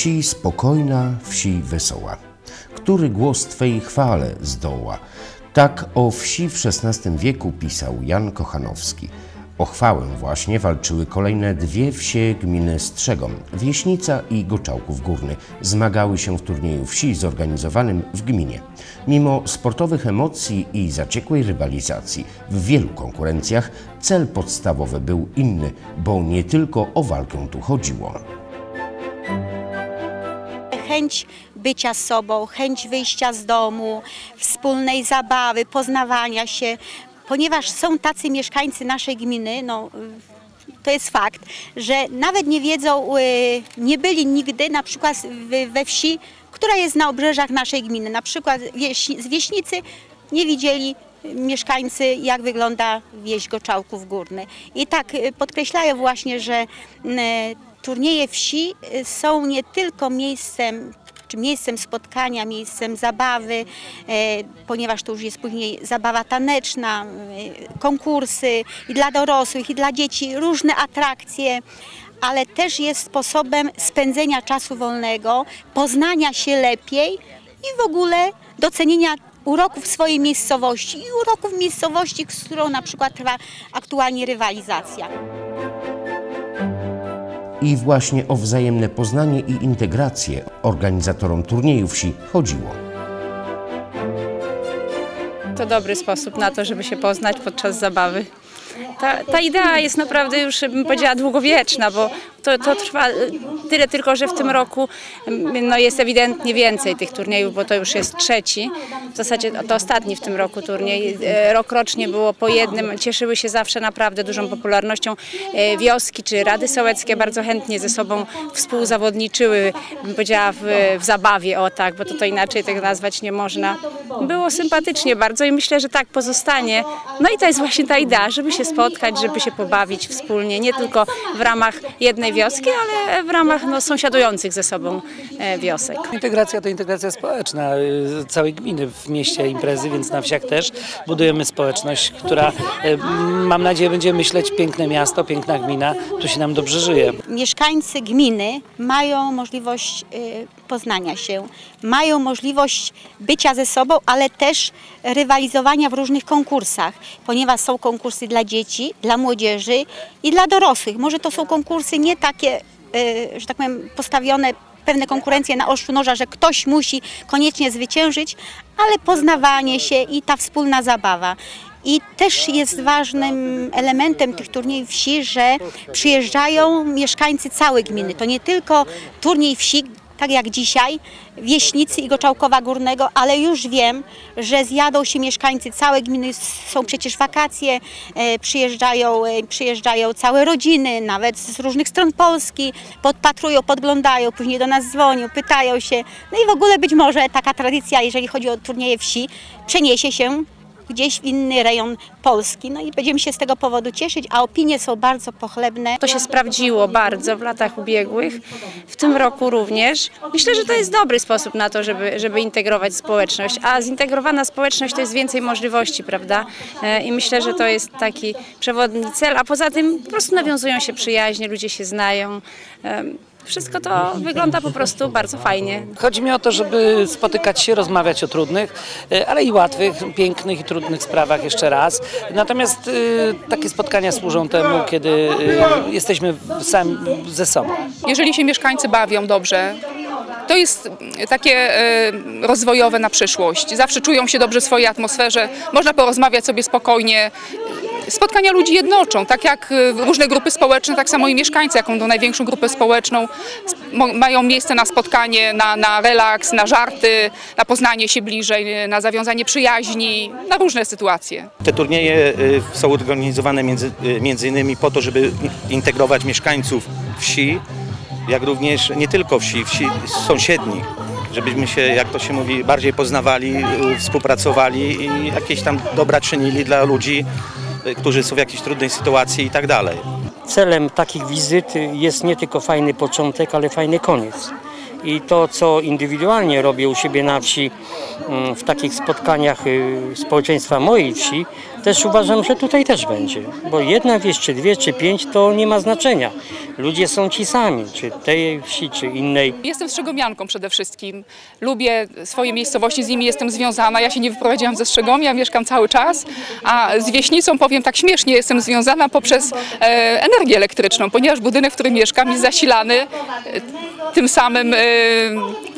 Wsi spokojna, wsi wesoła. Który głos Twej chwale zdoła? Tak o wsi w XVI wieku pisał Jan Kochanowski. O chwałę właśnie walczyły kolejne dwie wsie gminy Strzegom, Wieśnica i Goczałków Górny. Zmagały się w turnieju wsi zorganizowanym w gminie. Mimo sportowych emocji i zaciekłej rywalizacji w wielu konkurencjach cel podstawowy był inny, bo nie tylko o walkę tu chodziło. Chęć bycia sobą, chęć wyjścia z domu, wspólnej zabawy, poznawania się, ponieważ są tacy mieszkańcy naszej gminy, no to jest fakt, że nawet nie wiedzą, y, nie byli nigdy na przykład we wsi, która jest na obrzeżach naszej gminy, na przykład z Wieśnicy nie widzieli mieszkańcy, jak wygląda wieś Goczałków Górny. I tak y, podkreślają właśnie, że y, turnieje wsi y, są nie tylko miejscem czy miejscem spotkania, miejscem zabawy, e, ponieważ to już jest później zabawa taneczna, e, konkursy i dla dorosłych, i dla dzieci, różne atrakcje, ale też jest sposobem spędzenia czasu wolnego, poznania się lepiej i w ogóle docenienia uroków swojej miejscowości i uroków miejscowości, z którą na przykład trwa aktualnie rywalizacja. I właśnie o wzajemne poznanie i integrację organizatorom turnieju wsi chodziło. To dobry sposób na to, żeby się poznać podczas zabawy. Ta, ta idea jest naprawdę już, bym powiedziała, długowieczna, bo to, to trwa y, tyle tylko, że w tym roku mm, no, jest ewidentnie więcej tych turniejów, bo to już jest trzeci. W zasadzie to ostatni w tym roku turniej. E, Rokrocznie było po jednym. Cieszyły się zawsze naprawdę dużą popularnością e, wioski czy rady sołeckie. Bardzo chętnie ze sobą współzawodniczyły, bym powiedziała, w, w zabawie, o tak, bo to, to inaczej tego nazwać nie można. Było sympatycznie bardzo i myślę, że tak pozostanie. No i to jest właśnie ta idea, żeby się spotkać, żeby się pobawić wspólnie, nie tylko w ramach jednej wioski, ale w ramach no, sąsiadujących ze sobą e, wiosek. Integracja to integracja społeczna y, całej gminy w mieście imprezy, więc na wsiach też budujemy społeczność, która y, mam nadzieję będzie myśleć piękne miasto, piękna gmina, tu się nam dobrze żyje. mieszkańcy gminy mają możliwość y, poznania się, mają możliwość bycia ze sobą, ale też rywalizowania w różnych konkursach, ponieważ są konkursy dla dzieci, dla młodzieży i dla dorosłych. Może to są konkursy nie takie, y, że tak powiem, postawione pewne konkurencje na ostrzu noża, że ktoś musi koniecznie zwyciężyć, ale poznawanie się i ta wspólna zabawa. I też jest ważnym elementem tych turniejów wsi, że przyjeżdżają mieszkańcy całej gminy. To nie tylko turniej wsi, tak jak dzisiaj, Wieśnicy i Goczałkowa Górnego, ale już wiem, że zjadą się mieszkańcy całej gminy, są przecież wakacje, e, przyjeżdżają, e, przyjeżdżają całe rodziny, nawet z różnych stron Polski, podpatrują, podglądają, później do nas dzwonią, pytają się. No i w ogóle być może taka tradycja, jeżeli chodzi o turnieje wsi, przeniesie się gdzieś w inny rejon Polski. No i będziemy się z tego powodu cieszyć, a opinie są bardzo pochlebne. To się sprawdziło bardzo w latach ubiegłych, w tym roku również. Myślę, że to jest dobry sposób na to, żeby, żeby integrować społeczność, a zintegrowana społeczność to jest więcej możliwości, prawda? E, I myślę, że to jest taki przewodni cel, a poza tym po prostu nawiązują się przyjaźnie, ludzie się znają. Wszystko to wygląda po prostu bardzo fajnie. Chodzi mi o to, żeby spotykać się, rozmawiać o trudnych, y, ale i łatwych, pięknych i trudnych sprawach jeszcze raz. Natomiast y, takie spotkania służą temu, kiedy y, jesteśmy sami ze sobą. jeżeli się mieszkańcy bawią dobrze, to jest takie e, rozwojowe na przyszłość. Zawsze czują się dobrze w swojej atmosferze, można porozmawiać sobie spokojnie. Spotkania ludzi jednoczą, tak jak e, różne grupy społeczne, tak samo i mieszkańcy, jaką tą największą grupę społeczną, mają miejsce na spotkanie, na, na relaks, na żarty, na poznanie się bliżej, na zawiązanie przyjaźni, na różne sytuacje. Te turnieje y, są organizowane między, y, między innymi po to, żeby integrować mieszkańców wsi, jak również nie tylko wsi, wsi sąsiednich, żebyśmy się, jak to się mówi, bardziej poznawali, y, współpracowali i jakieś tam dobra czynili dla ludzi, y, którzy są w jakiejś trudnej sytuacji i tak dalej. Celem takich wizyt jest nie tylko fajny początek, ale fajny koniec. I to, co indywidualnie robię u siebie na wsi, mm, w takich spotkaniach y, społeczeństwa mojej wsi, też uważam, że tutaj też będzie. Bo jedna wieś, czy dwie, czy pięć, to nie ma znaczenia. Ludzie są ci sami, czy tej wsi, czy innej. Jestem Strzegomianką przede wszystkim. Lubię swoje miejscowości, z nimi jestem związana. Ja się nie wyprowadziłam ze Strzegomia, mieszkam cały czas, a z Wieśnicą, powiem tak śmiesznie, jestem związana poprzez e, energię elektryczną, ponieważ budynek, w którym mieszkam jest zasilany e, tym samym e,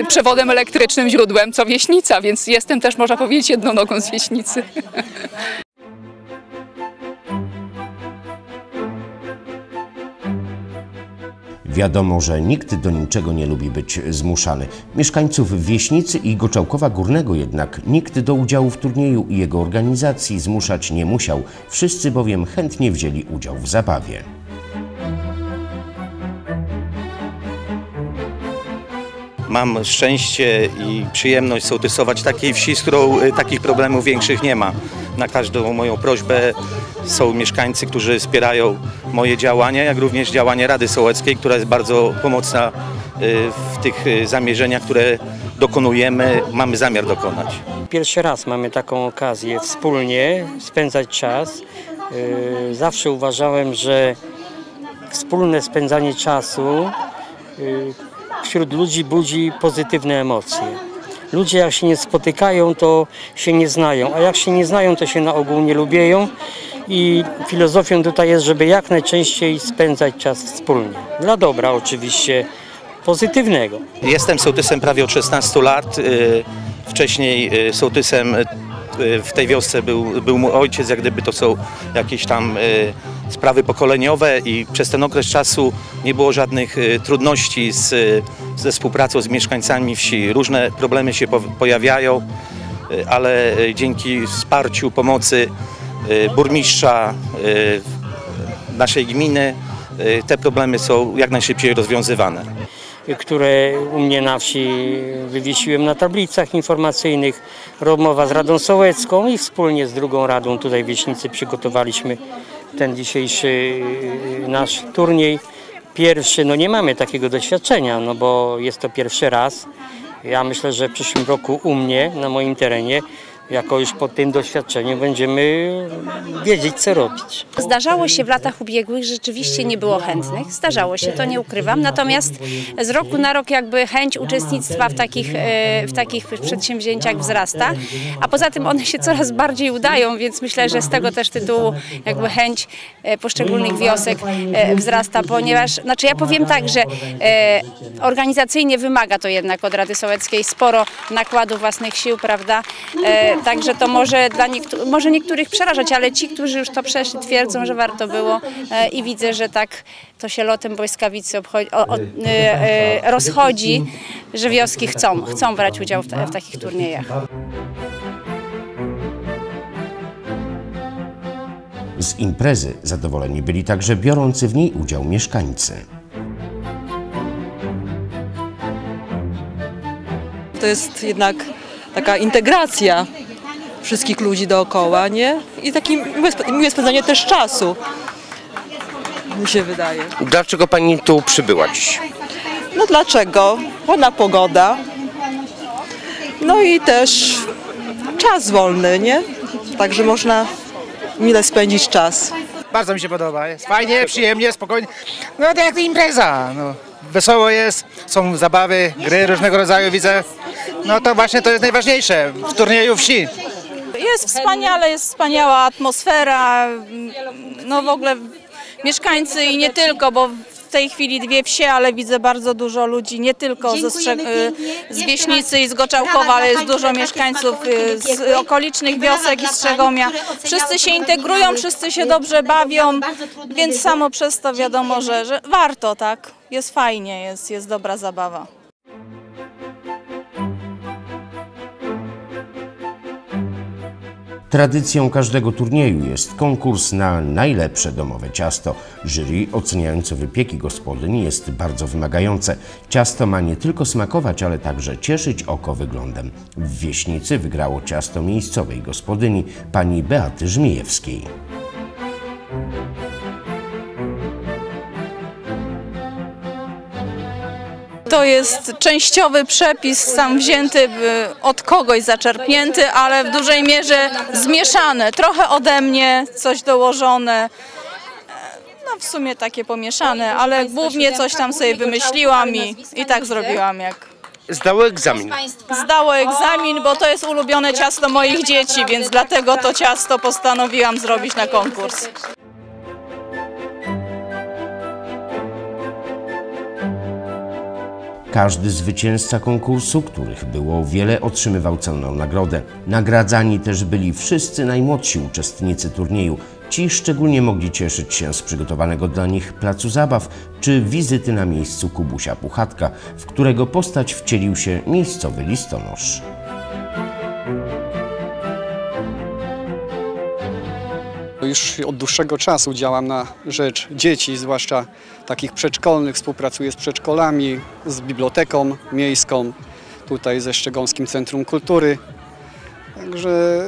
przewodem elektrycznym, źródłem, co Wieśnica, więc jestem też, można powiedzieć, jedną nogą z Wieśnicy. Wiadomo, że nikt do niczego nie lubi być zmuszany. Mieszkańców Wieśnicy i Goczałkowa Górnego jednak nikt do udziału w turnieju i jego organizacji zmuszać nie musiał. Wszyscy bowiem chętnie wzięli udział w zabawie. Mam szczęście i przyjemność sołtysować takiej wsi, z którą y, takich problemów większych nie ma. Na każdą moją prośbę są mieszkańcy, którzy wspierają moje działania, jak również działanie Rady Sołeckiej, która jest bardzo pomocna y, w tych y, zamierzeniach, które dokonujemy, mamy zamiar dokonać. Pierwszy raz mamy taką okazję wspólnie spędzać czas. Zawsze uważałem, że wspólne spędzanie czasu wśród ludzi budzi pozytywne emocje. Ludzie jak się nie spotykają, to się nie znają, a jak się nie znają, to się na ogół nie lubieją. I filozofią tutaj jest, żeby jak najczęściej spędzać czas wspólnie. Dla dobra oczywiście pozytywnego. Jestem sołtysem prawie od 16 lat. y, Wcześniej y, sołtysem y, w tej wiosce był, był mój ojciec, jak gdyby to są jakieś tam sprawy pokoleniowe i przez ten okres czasu nie było żadnych y, trudności z, y, ze współpracą z mieszkańcami wsi. Różne problemy się po- pojawiają, y, ale dzięki wsparciu, pomocy burmistrza naszej gminy te problemy są jak najszybciej rozwiązywane. które u mnie na wsi wywiesiłem na tablicach informacyjnych. Rozmowa z Radą Sołecką i wspólnie z drugą radą tutaj Wieśnicy przygotowaliśmy ten dzisiejszy y, nasz turniej. Pierwszy, no nie mamy takiego doświadczenia, no bo jest to pierwszy raz. Ja myślę, że w przyszłym roku u mnie, na moim terenie, jako już po tym doświadczeniu będziemy wiedzieć co robić. Zdarzało się w latach ubiegłych, rzeczywiście nie było chętnych. Zdarzało się, to nie ukrywam. Natomiast z roku na rok jakby chęć uczestnictwa w takich, e, w takich przedsięwzięciach wzrasta. A poza tym one się coraz bardziej udają, więc myślę, że z tego też tytułu jakby chęć e, poszczególnych wiosek e, wzrasta, ponieważ, znaczy ja powiem tak, że organizacyjnie wymaga to jednak od Rady Sołeckiej sporo nakładu własnych sił, prawda? Także to może dla niektó- może niektórych przerażać, ale ci, którzy już to przeszli, twierdzą, że warto było e, i widzę, że tak to się lotem błyskawicy obchodzi, o, o, e, e, rozchodzi, że wioski chcą, chcą brać udział w, w takich turniejach. Z imprezy zadowoleni byli także biorący w niej udział mieszkańcy. To jest jednak taka integracja wszystkich ludzi dookoła, nie? I takie miłe, sp- miłe spędzanie też czasu, mi się wydaje. Dlaczego pani tu przybyła dziś? No dlaczego? Ładna pogoda. No i też czas wolny, nie? Także można mile spędzić czas. Bardzo mi się podoba. Jest fajnie, przyjemnie, spokojnie. No to jak impreza. No, wesoło jest, są zabawy, gry różnego rodzaju widzę. No to właśnie to jest najważniejsze w turnieju wsi. Jest wspaniale, jest wspaniała atmosfera, no w ogóle mieszkańcy i nie tylko, bo w tej chwili dwie wsie, ale widzę bardzo dużo ludzi, nie tylko ze Strze- z Wieśnicy i z Goczałkowa, ale jest dużo mieszkańców y, z okolicznych wiosek i Strzegomia. Wszyscy się integrują, wszyscy się dobrze bawią, więc samo przez to wiadomo, że, że warto, tak? Jest fajnie, jest, jest dobra zabawa. Tradycją każdego turnieju jest konkurs na najlepsze domowe ciasto. Jury oceniające wypieki gospodyń jest bardzo wymagające. Ciasto ma nie tylko smakować, ale także cieszyć oko wyglądem. W Wieśnicy wygrało ciasto miejscowej gospodyni pani Beaty Żmijewskiej. To jest częściowy przepis sam wzięty y, od kogoś zaczerpnięty, ale w dużej mierze zmieszane. Trochę ode mnie, coś dołożone. E, No w sumie takie pomieszane, ale głównie coś tam sobie wymyśliłam i, i tak zrobiłam jak Zdało egzamin. zdało egzamin, bo to jest ulubione ciasto moich dzieci, więc dlatego to ciasto postanowiłam zrobić na konkurs. Każdy zwycięzca konkursu, których było wiele, otrzymywał cenną nagrodę. Nagradzani też byli wszyscy najmłodsi uczestnicy turnieju. Ci szczególnie mogli cieszyć się z przygotowanego dla nich placu zabaw czy wizyty na miejscu Kubusia Puchatka, w którego postać wcielił się miejscowy listonosz. Już od dłuższego czasu działam na rzecz dzieci, zwłaszcza takich przedszkolnych. Współpracuję z przedszkolami, z biblioteką miejską, tutaj ze Szczegąskim Centrum Kultury. Także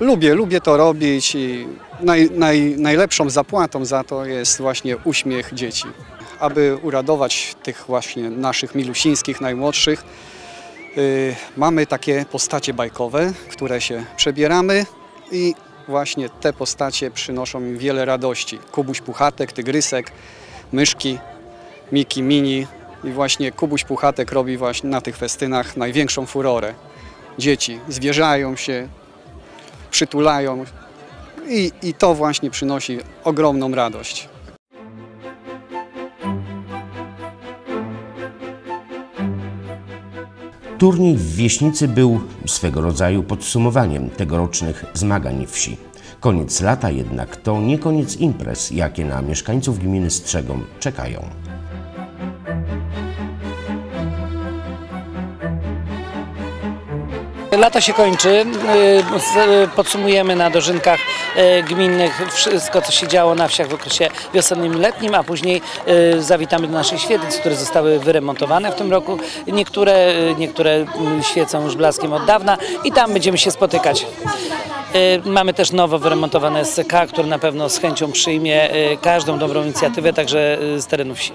lubię, lubię to robić i naj, naj, najlepszą zapłatą za to jest właśnie uśmiech dzieci. Aby uradować tych właśnie naszych milusińskich, najmłodszych, y, mamy takie postacie bajkowe, które się przebieramy i właśnie te postacie przynoszą im wiele radości. Kubuś Puchatek, Tygrysek, Myszki, Miki, Mini i właśnie Kubuś Puchatek robi właśnie na tych festynach największą furorę. Dzieci zwierzają się, przytulają i, i to właśnie przynosi ogromną radość. Turniej w Wieśnicy był swego rodzaju podsumowaniem tegorocznych zmagań wsi. Koniec lata jednak to nie koniec imprez, jakie na mieszkańców gminy Strzegom czekają. Lato się kończy, y, z- podsumujemy na dożynkach y, gminnych wszystko, co się działo na wsiach w okresie wiosennym i letnim, a później y, zawitamy do naszych świetlic, które zostały wyremontowane w tym roku. Niektóre, y, niektóre świecą już blaskiem od dawna i tam będziemy się spotykać. Y, Mamy też nowo wyremontowane SCK, które na pewno z chęcią przyjmie y, każdą dobrą inicjatywę, także y, z terenu wsi.